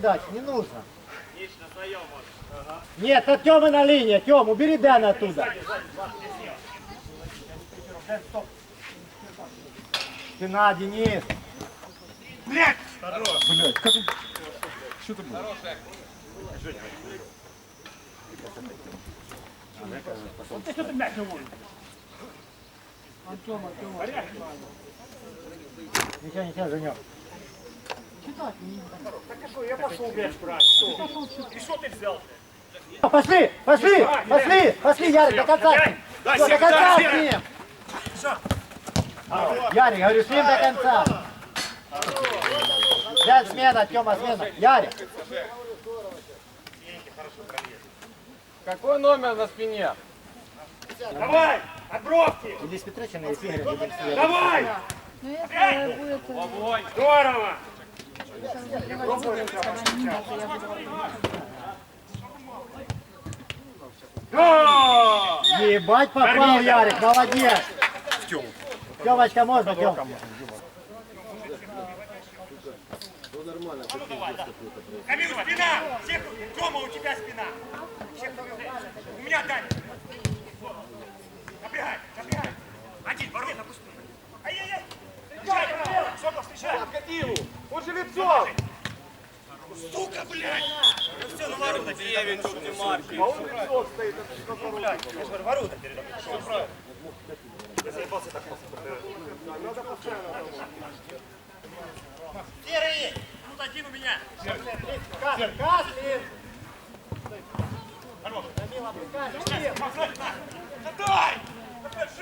Дать, не нужно. Нет, это Тёма на линии. Тём, убери Дэна оттуда. Спина, Денис. Блядь! Блядь, как он... Что это было? Вот ты что ты мяч уводишь? Ничего, ничего, Женек. Так а что, я пошел мяч брать. Что? И что ты взял? Пошли, пошли, пошли, пошли, Ярик, до конца. До конца с ним. Ярик, говорю, с ним до конца. Взять смена, Тёма, смена. Ярик. Какой номер на спине? Давай! От бровки! Или с Петрычем, или с Игорем, или с Игорем. Давай! Ну, если будет! Здорово! О! Ебать попал, Ярик, молодец. Тёмочка, можно, Тём? Камил, спина! Всех... Тёма, у тебя спина! Всех... У меня дай! Напрягай, напрягай! Один, ворота, пустой! Ай-яй-яй! Встречай, право! Сокол, Катилу! Он же лицом! Сука, блядь! Ну все, ну ворота передавай. А он лицом стоит. это что за рука? Я же говорю, ворота передавай. Все правильно. Я заебался так просто. Надо постоянно. Серый! Тут один у меня. Каслин, Каслин. Дай!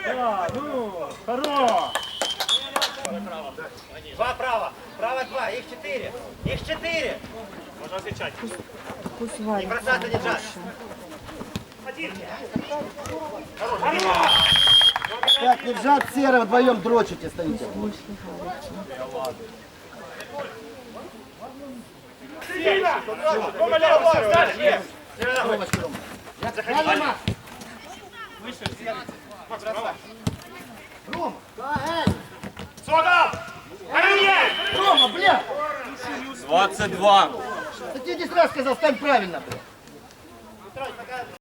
Да, ну, хорош. Два право, право два, их четыре, их четыре. Можно отвечать. пусть Не варит. бросаться, держать. Один. Так, держат серо, вдвоем дрочите стоите. Сильно! Рома, лево, дальше! Сокол! Армия! Рома, бля! 22! Да тебе 10 раз сказал, стань правильно, бля.